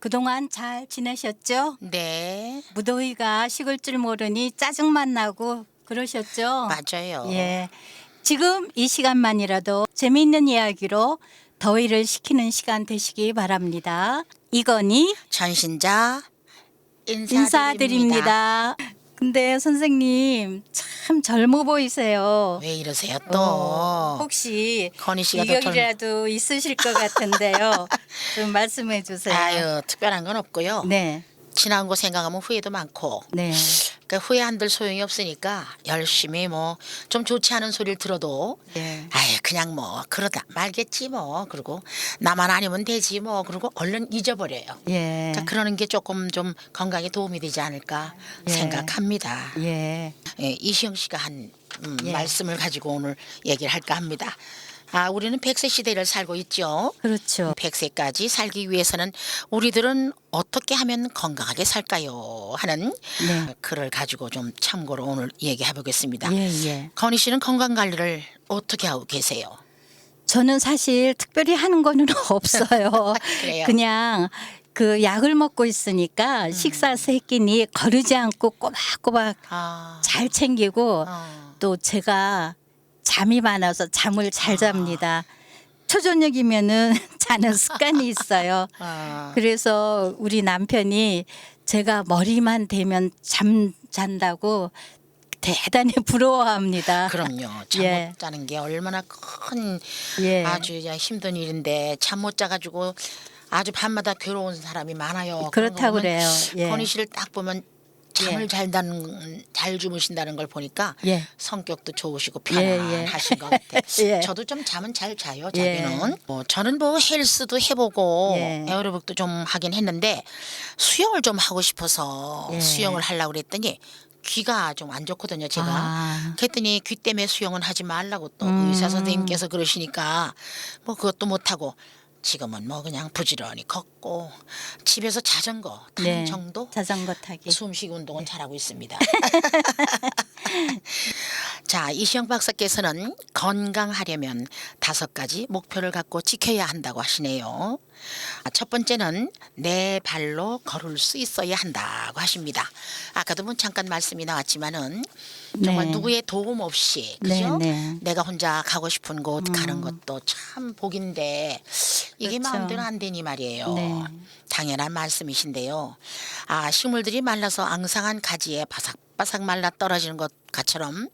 그동안 잘 지내셨죠? 네, 무더위가 식을 줄 모르니 짜증만 나고 그러셨죠? 맞아요. 예. 지금 이 시간만이라도 재미있는 이야기로 더위를 식히는 시간 되시기 바랍니다. 이건희 전신자 인사드립니다. 인사드립니다. 근데 선생님 참 젊어 보이세요. 왜 이러세요 또? 어, 혹시 건희 씨가 더 젊... 이격이라도 있으실 것 같은데요. 좀 말씀해 주세요. 아유 특별한 건 없고요. 네, 지나온 거 생각하면 후회도 많고 네, 그 후회 한들 소용이 없으니까 열심히 뭐 좀 좋지 않은 소리를 들어도 네. 아유 그냥 뭐 그러다 말겠지 뭐 그리고 나만 아니면 되지 뭐 그리고 얼른 잊어버려요. 예, 자, 그러는 게 조금 좀 건강에 도움이 되지 않을까 예. 생각합니다. 예, 예, 이시영 씨가 한 음, 예. 말씀을 가지고 오늘 얘기를 할까 합니다. 아, 우리는 백세 시대를 살고 있죠. 그렇죠. 백세까지 살기 위해서는 우리들은 어떻게 하면 건강하게 살까요? 하는 네. 글을 가지고 좀 참고로 오늘 얘기해 보겠습니다. 예, 예. 건희 씨는 건강 관리를 어떻게 하고 계세요? 저는 사실 특별히 하는 거는 없어요. 그래요? 그냥 그 약을 먹고 있으니까 음. 식사 세 끼니 거르지 않고 꼬박꼬박 아, 잘 챙기고 어, 또 제가 잠이 많아서 잠을 아. 잘 잡니다. 초저녁이면은 자는 습관이 있어요. 아, 그래서 우리 남편이 제가 머리만 대면 잠 잔다고 대단히 부러워합니다. 그럼요. 잠 못 예. 자는 게 얼마나 큰 예. 아주 힘든 일인데 잠 못 자가지고 아주 밤마다 괴로운 사람이 많아요. 그런 거 그렇다고 보면 그래요. 예. 건희 씨를 딱 보면 잠을 예. 잘 자는 잘 주무신다는 걸 보니까 예. 성격도 좋으시고 예, 예. 편안하신 것 같아요. 예. 저도 좀 잠은 잘 자요. 예. 자기는. 뭐 저는 뭐 헬스도 해보고 예. 에어로빅도 좀 하긴 했는데 수영을 좀 하고 싶어서 예. 수영을 하려고 그랬더니 귀가 좀 안 좋거든요. 제가. 아. 그랬더니 귀 때문에 수영은 하지 말라고 또 음. 의사 선생님께서 그러시니까 뭐 그것도 못 하고 지금은 뭐 그냥 부지런히 걷고 집에서 자전거 타는 네. 정도 자전거 타기. 숨쉬기 운동은 잘하고 있습니다. 자, 이시영 박사께서는 건강하려면 다섯 가지 목표를 갖고 지켜야 한다고 하시네요. 아, 첫 번째는 내 발로 걸을 수 있어야 한다고 하십니다. 아까도 뭐 잠깐 말씀이 나왔지만은 정말 네. 누구의 도움 없이 네, 그죠? 네. 내가 혼자 가고 싶은 곳 가는 음. 것도 참 복인데 이게 그렇죠. 마음대로 안 되니 말이에요. 네. 당연한 말씀이신데요. 아, 식물들이 말라서 앙상한 가지에 바삭 바삭 말라 떨어지는 것처럼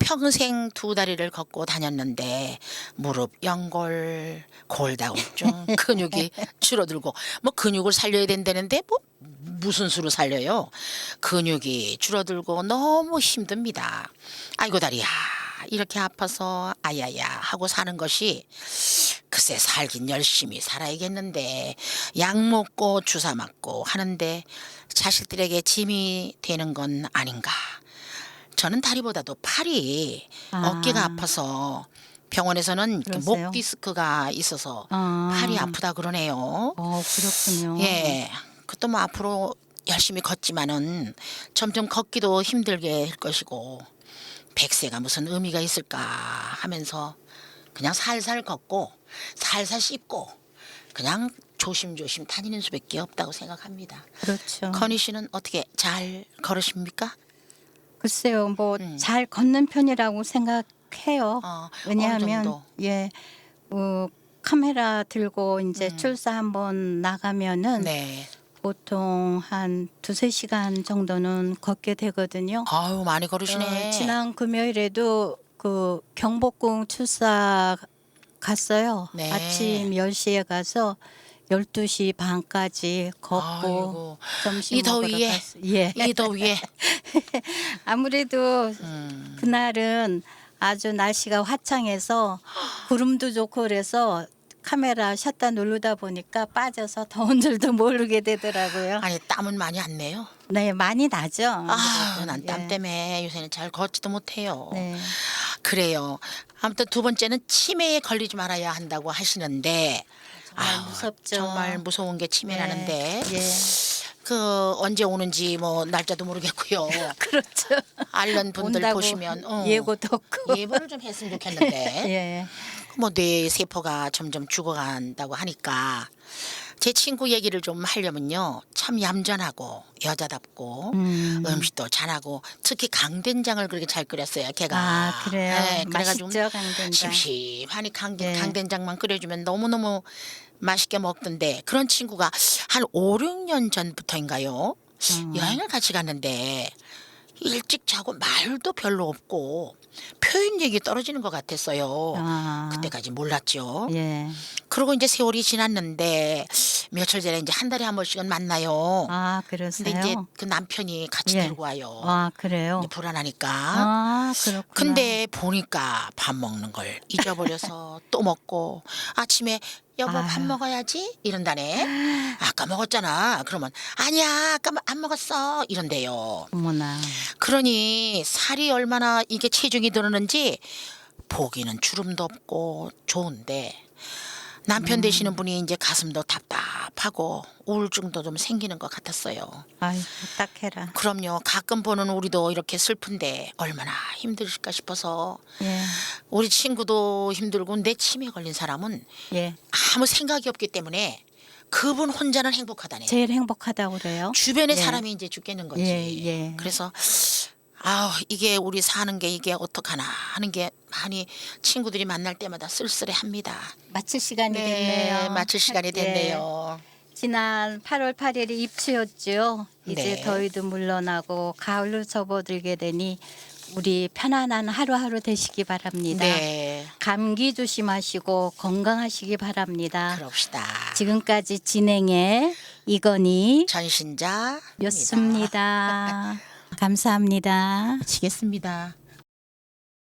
평생 두 다리를 걷고 다녔는데 무릎 연골, 골다공증, 근육이 줄어들고 뭐 근육을 살려야 된다는데 뭐 무슨 수로 살려요? 근육이 줄어들고 너무 힘듭니다. 아이고 다리야. 이렇게 아파서 아야야 하고 사는 것이 글쎄 살긴 열심히 살아야겠는데 약 먹고 주사 맞고 하는데 자식들에게 짐이 되는 건 아닌가. 저는 다리보다도 팔이 아. 어깨가 아파서 병원에서는 그 그러세요? 목 디스크가 있어서 아. 팔이 아프다 그러네요. 어, 그렇군요. 예. 그것도 뭐 앞으로 열심히 걷지만은 점점 걷기도 힘들게 할 것이고 백세가 무슨 의미가 있을까 하면서 그냥 살살 걷고 살살 씹고 그냥 조심조심 다니는 수밖에 없다고 생각합니다. 그렇죠. 건희 씨는 어떻게 잘 걸으십니까? 글쎄요, 뭐 음. 잘 걷는 편이라고 생각해요. 어, 어느 왜냐하면 정도? 예, 어, 카메라 들고 이제 출사 한번 나가면은 음. 네. 보통 한 두세 시간 정도는 걷게 되거든요. 아유 많이 걸으시네. 어, 지난 금요일에도 그 경복궁 출사 갔어요. 네. 아침 10시에 가서 12시 반까지 걷고 아이고, 점심 이 먹으러 더위에 갔어요. 예. 이 더위에 아무래도 음, 그날은 아주 날씨가 화창해서 구름도 좋고 그래서 카메라 샷다 누르다 보니까 빠져서 더운 줄도 모르게 되더라고요. 아니 땀은 많이 안 내요. 네, 많이 나죠. 아, 아무래도. 난땀 예. 때문에 요새는 잘 걷지도 못해요. 네. 그래요. 아무튼 두 번째는 치매에 걸리지 말아야 한다고 하시는데 정말 아유, 무섭죠. 정말 무서운 게 치매라는데 예. 그 언제 오는지 뭐 날짜도 모르겠고요. 그렇죠. 알는 분들 온다고 보시면 어, 예고도 없고. 예보를 좀 했으면 좋겠는데 예. 뭐 뇌 세포가 점점 죽어간다고 하니까 제 친구 얘기를 좀 하려면요 참 얌전하고 여자답고 음. 음식도 잘하고 특히 강된장을 그렇게 잘 끓였어요 걔가 아 그래요. 네, 그래가지고 맛있죠 강된장. 심심하니 강, 네. 강된장만 끓여주면 너무너무 맛있게 먹던데 그런 친구가 한 5, 6년 전부터인가요 음. 여행을 같이 갔는데 일찍 자고 말도 별로 없고 표현력이 떨어지는 것 같았어요. 아, 그때까지 몰랐죠. 예. 그리고 이제 세월이 지났는데 며칠 전에 이제 한 달에 한 번씩은 만나요 아 근데 그러세요. 이제 그 남편이 같이 예. 데리고 와요 아 그래요. 이제 불안하니까 아 그렇구나. 근데 보니까 밥 먹는 걸 잊어버려서 또 먹고 아침에 여보 밥 아유. 먹어야지 이런다네 아까 먹었잖아 그러면 아니야 아까 안 먹었어 이런대요 어머나. 그러니 살이 얼마나 이게 체중이 들었는지 보기는 주름도 없고 좋은데 남편 되시는 분이 이제 가슴도 답답 하고 우울증도 좀 생기는 것 같았어요. 아이 딱해라. 그럼요. 가끔 보는 우리도 이렇게 슬픈데 얼마나 힘들까 싶어서 예. 우리 친구도 힘들고 내 치매 걸린 사람은 예. 아무 생각이 없기 때문에 그분 혼자는 행복하다네. 제일 행복하다고 그래요. 주변에 예. 사람이 이제 죽겠는 거지. 예, 예. 그래서 아우 이게 우리 사는 게 이게 어떡하나 하는 게 많이 친구들이 만날 때마다 쓸쓸해합니다. 마칠 시간이 네, 됐네요. 마칠 시간이 예. 됐네요. 지난 8월 8일이 입추였죠. 이제 네. 더위도 물러나고 가을로 접어들게 되니 우리 편안한 하루하루 되시기 바랍니다. 네, 감기 조심하시고 건강하시기 바랍니다. 그럽시다. 지금까지 진행해 이건희 전신자 였습니다. 감사합니다. 마치겠습니다.